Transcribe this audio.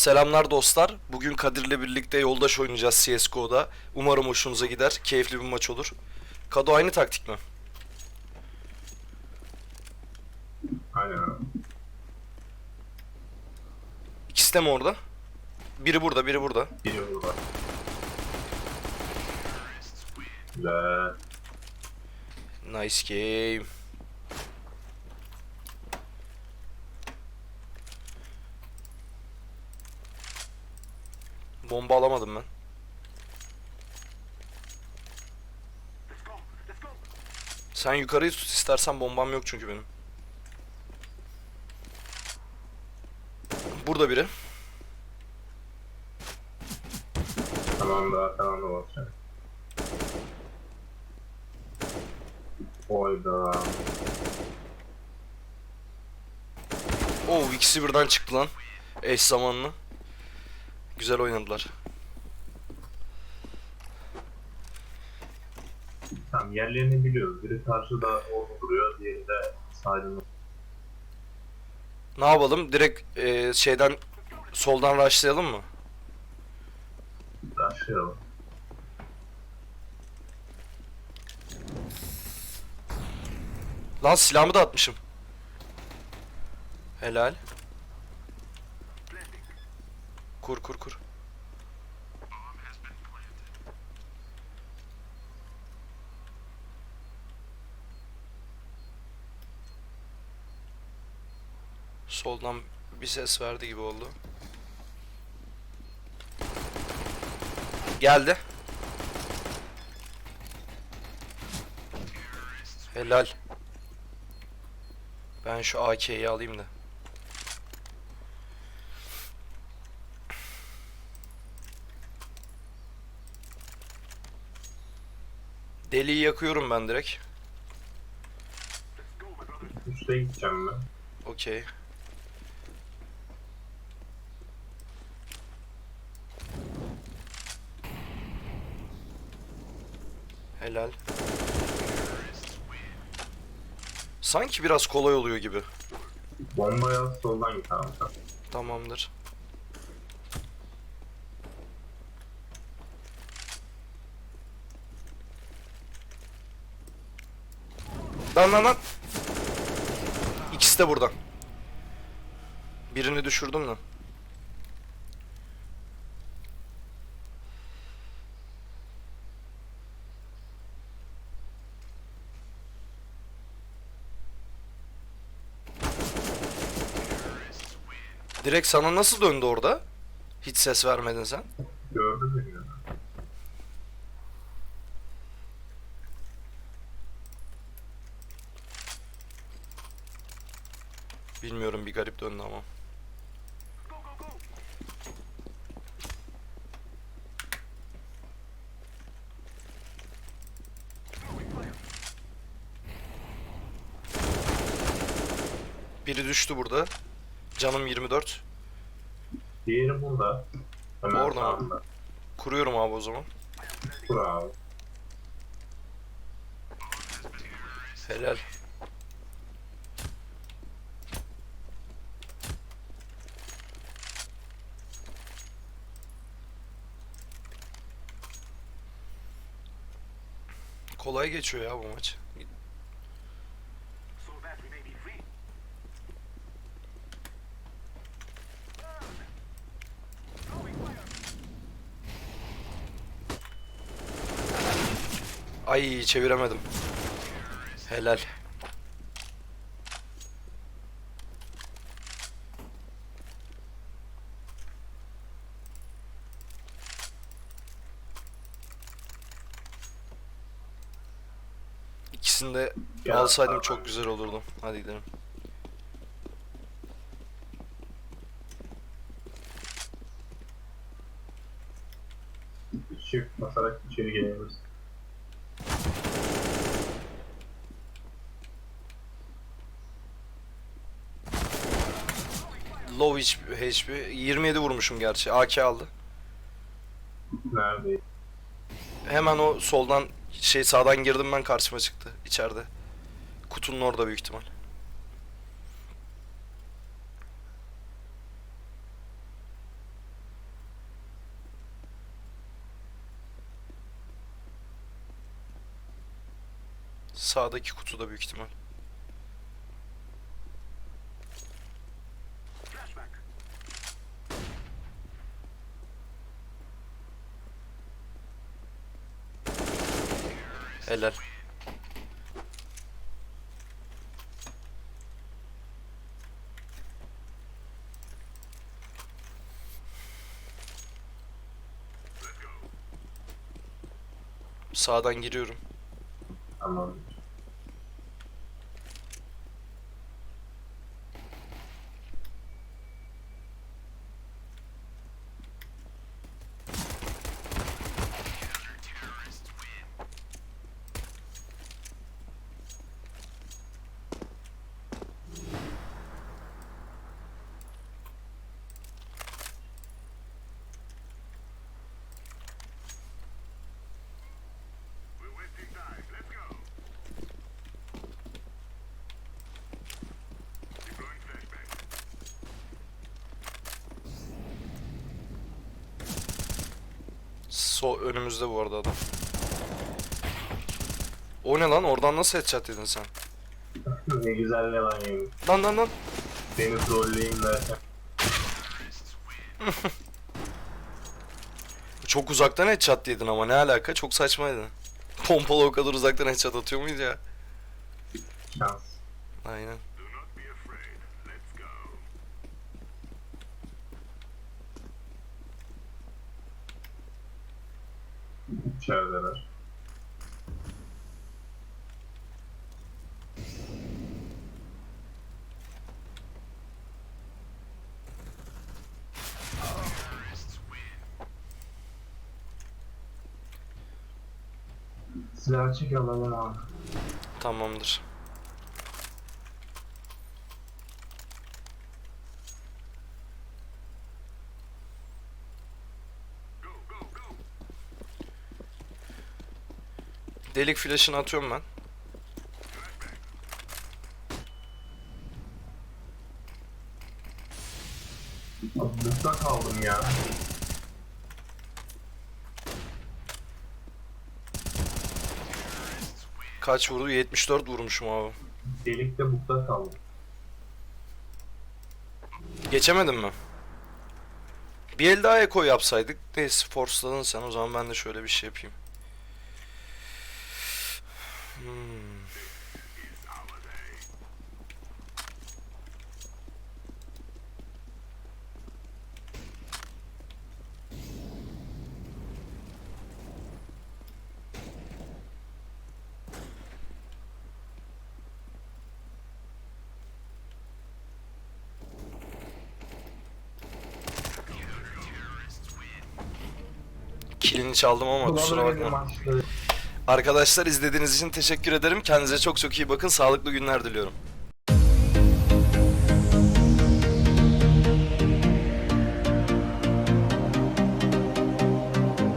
Selamlar dostlar. Bugün Kadir'le birlikte yoldaş oynayacağız CSGO'da. Umarım hoşunuza gider. Keyifli bir maç olur. Kado aynı taktik mi? Aynen. İkisi de mi orada? Biri burada, biri burada. Biri burada. Güzel. Nice game. Bomba alamadım ben. Sen yukarıyı tut istersen bombam yok çünkü benim. Burada biri. Tamam da tamam da basacağım. Oyda. Oo ikisi birden çıktı lan. Eş zamanlı. Güzel oynadılar. Tamam yerlerini biliyoruz. Biri karşıda orada duruyor, diğeri de sahilinde. Ne yapalım? Direkt e, şeyden soldan rushlayalım mı? Başlayalım. Lan silahımı da atmışım. Helal. Kur kur kur. Soldan bir ses verdi gibi oldu. Geldi. Helal. Ben şu AK'yi alayım da. Deliği yakıyorum ben direkt. Üste gideceğim ben. Okey. Helal. Sanki biraz kolay oluyor gibi. Bombaya soldan git abi. Tamamdır. Lan lan lan. İkisi de buradan. Birini düşürdüm lan. Direkt sana nasıl döndü orada? Hiç ses vermedin sen. Gördü beni. Bilmiyorum bir garip döndü ama. Biri düştü burada. Canım 24. Diğeri burada. Hemen Orada mı? sağında. Kuruyorum abi o zaman. Kur abi. Helal. Kolay geçiyor ya bu maç. Ay çeviremedim. Helal. İkisini de Ya, alsaydım tamam. çok güzel olurdu. Hadi gidelim. Shift basarak içeri gelebiliriz. Low HP. 27 vurmuşum gerçi. AK aldı. Nerede? Hemen o soldan şey sağdan girdim ben karşıma çıktı içeride. Kutunun orada büyük ihtimal. Sağdaki kutuda büyük ihtimal. Helal. Sağdan giriyorum. Tamam. So önümüzde bu arada adam. O ne lan? Oradan nasıl headshot yedin sen? ne güzel yalan yemin. Lan lan lan. Beni trolleyin de. Çok uzaktan headshot yedin ama ne alaka? Çok saçmaydı. Pompalı o kadar uzaktan headshot atıyor muydu ya? Şans. Aynen. İçerideler. Silah çek alalım abi. Tamamdır. Delik flash'ını atıyorum ben. Bukta kaldım ya. Kaç vurdu? 74 vurmuşum abi. Delikte bukta kaldım. Geçemedin mi? Bir el daha eko yapsaydık. Neyse forceladın sen o zaman ben de şöyle bir şey yapayım. Kilini çaldım ama kusura bakma. Arkadaşlar izlediğiniz için teşekkür ederim. Kendinize çok çok iyi bakın. Sağlıklı günler diliyorum.